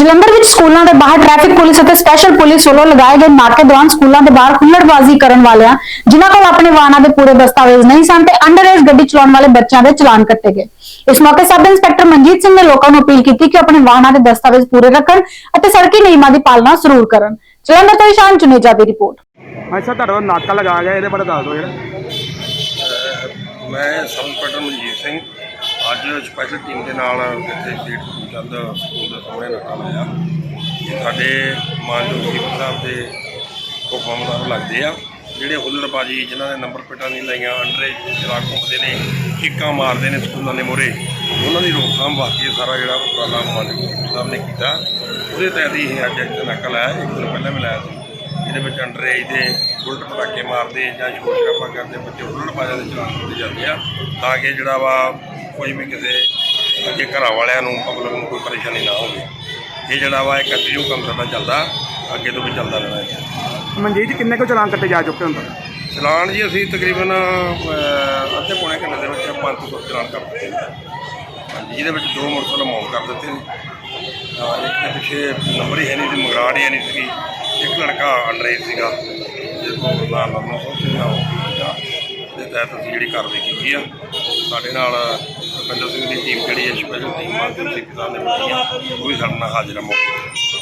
ਜਲੰਧਰ ਵਿੱਚ ਸਕੂਲਾਂ ਦੇ ਬਾਹਰ ਟ੍ਰੈਫਿਕ ਪੁਲਿਸ ਅਤੇ ਸਪੈਸ਼ਲ ਪੁਲਿਸ ਵੱਲੋਂ ਲਗਾਏ ਗਏ ਨਾਕੇ ਦੌਰਾਨ ਸਕੂਲਾਂ ਦੇ ਬਾਹਰ ਹੁੱਲੜਬਾਜ਼ੀ ਕਰਨ ਵਾਲਿਆਂ ਜਿਨ੍ਹਾਂ ਕੋਲ ਆਪਣੇ ਵਾਹਨਾਂ ਦੇ ਪੂਰੇ ਦਸਤਾਵੇਜ਼ ਨਹੀਂ ਸਨ ਤੇ ਅੰਡਰ ਏਜ ਗੱਡੀ ਚਲਾਉਣ ਵਾਲੇ ਬੱਚਿਆਂ ਦੇ ਚਲਾਨ ਕੱਟੇ ਗਏ। ਇਸ ਮੌਕੇ ਸਬ ਇੰਸਪੈਕਟਰ ਮਨਜੀਤ ਸਿੰਘ ਨੇ ਲੋਕਾਂ ਨੂੰ ਅਪੀਲ ਕੀਤੀ ਕਿ ਆਪਣੇ ਵਾਹਨਾਂ ਦੇ ਦਸਤਾਵੇਜ਼ ਪੂਰੇ ਰੱਖਣ ਅਤੇ ਸੜਕੀ ਨਿਯਮਾਂ ਦੀ ਪਾਲਣਾ ਜ਼ਰੂਰ ਕਰਨ। ਜਲੰਧਰ ਤੋਂ ਇਸ਼ਾਨ ਚੁਨੇਜਾ ਦੀ ਰਿਪੋਰਟ। ਅੱਛਾ ਤੁਹਾਡਾ ਨਾਕਾ ਲਗਾ ਗਿਆ ਇਹਦੇ ਬਾਰੇ ਦੱਸ ਦਿਓ ਯਾਰ ਮੈਂ ਸਬ ਇੰਸਪੈਕਟਰ ਮਨਜੀਤ ਸਿੰਘ। ਅੱਜ ਸਪੈਸ਼ਲ ਟੀਮ ਦੇ ਨਾਲ ਇੱਥੇ ਸਟੇਟ ਚੰਦ ਸਕੂਲ ਦੇ ਸਾਹਮਣੇ ਨਾਕਾ ਲਾਇਆ। ਸਾਡੇ ਮਾਨਯੋਗ ਸੀਪੀ ਸਾਹਿਬ ਦੇ ਹੁਕਮ ਮੁਤਾਬਕ ਲੱਗਦੇ ਆ। ਜਿਹੜੇ ਹੁੱਲੜਬਾਜੀ ਜਿਨ੍ਹਾਂ ਨੇ ਨੰਬਰ ਪਲੇਟਾਂ ਨਹੀਂ ਲਾਈਆਂ ਅੰਡਰੇ ਚਲਾਕ ਘੁੰਮਦੇ ਨੇ ਕਿੱਕਾਂ ਮਾਰਦੇ ਨੇ ਸਕੂਲਾਂ ਦੇ ਮੋਰੇ ਉਹਨਾਂ ਦੀ ਰੋਕਥਾਮ ਵਾਸਤੇ ਸਾਰਾ ਜਿਹੜਾ ਉਪਰਾਲਾ ਮਾਨਯੋਗ ਸੀਪੀ ਸਾਹਿਬ ਨੇ ਕੀਤਾ। ਉਹਦੇ ਤਹਿਤ ਹੀ ਇਹ ਅੱਜ ਇੱਥੇ ਨਾਕਾ ਲਾਇਆ ਇੱਕ ਦਿਨ ਪਹਿਲਾਂ ਵੀ ਲਾਇਆ ਸੀ। ਜਿਹਦੇ ਵਿੱਚ ਅੰਡਰੇਜ ਦੇ ਬੁਲਟ ਪਟਾਕੇ ਮਾਰਦੇ ਜਾਂ ਸ਼ੋਰ ਸ਼ਰਾਬਾ ਕਰਦੇ ਬੱਚੇ ਉਲਟ ਦੇ ਚਲਾਨ ਦਿੱਤੇ ਜਾਂਦੇ ਆ। ਤਾਂ ਕਿ ਜਿਹੜਾ ਵਾ ਕੋਈ ਵੀ ਕਿਸੇ ਅੱਗੇ ਘਰਾਂ ਵਾਲਿਆਂ ਨੂੰ ਪਬਲਿਕ ਨੂੰ ਕੋਈ ਪਰੇਸ਼ਾਨੀ ਨਾ ਹੋਵੇ। ਇਹ ਜਿਹੜਾ ਵਾ ਇਹ ਕੰਟੀਨਿਊ ਕੰਮ ਸਾਡਾ ਚੱਲਦਾ ਅੱਗੇ ਤੋਂ ਵੀ ਚੱਲਦਾ ਰਹਿਣਾ ਹੈ। ਮਨਜੀਤ ਕਿੰਨੇ ਕੁ ਚਲਾਨ ਕੱਟੇ ਜਾ ਚੁੱਕੇ ਤੱਕ? ਚਲਾਨ ਜੀ ਅਸੀਂ ਤਕਰੀਬਨ ਅਹ, ਅੱਧੇ ਪੌਣੇ ਘੰਟੇ ਦੇ ਵਿੱਚ 500 ਚਲਾਨ ਕਰ ਦਿੱਤੇ ਨੇ। ਹਾਂਜੀ ਜਿਹਦੇ ਵਿੱਚ ਦੋ ਮੋਟਰਸਾਈਕਲ ਮੌਕ ਕਰ ਦਿੱਤੇ ਨੇ। ਤਾਂ ਇੱਕ ਦੇ ਪਿੱਛੇ ਨੰਬਰ ਹੀ ਹੈ ਨਹੀਂ ਸੀ ਮਗਰਾੜ ਹੀ ਹੈ ਨਹੀਂ ਸੀਗੀ। ਇੱਕ ਲੜਕਾ ਅੰਡਰ ਏਜ ਸੀਗਾ ਜਿਸ ਨੂੰ ਨਾਲ ਲੜਨਾ ਸੋਚਿਆ ਉਹ ਦੇ ਤਹਿਤ ਅਸੀਂ ਜਿਹੜੀ ਕਾਰਵਾਈ ਕੀਤੀ ਆ ਸਾਡੇ ਨਾਲ ਰੁਪਿੰਦਰ ਸਿੰਘ ਦੀ ਟੀਮ ਜਿਹੜੀ ਹੈ ਸਪੈਸ਼ਲ ਟੀਮ ਮਾਨਸੂਰ ਸਿੰਘ ਸਾਹਿਬ ਉਹ ਵੀ ਸਾਡੇ ਨਾਲ ਹਾਜ਼ਰ ਆ ਮੌਕੇ ਤੇ।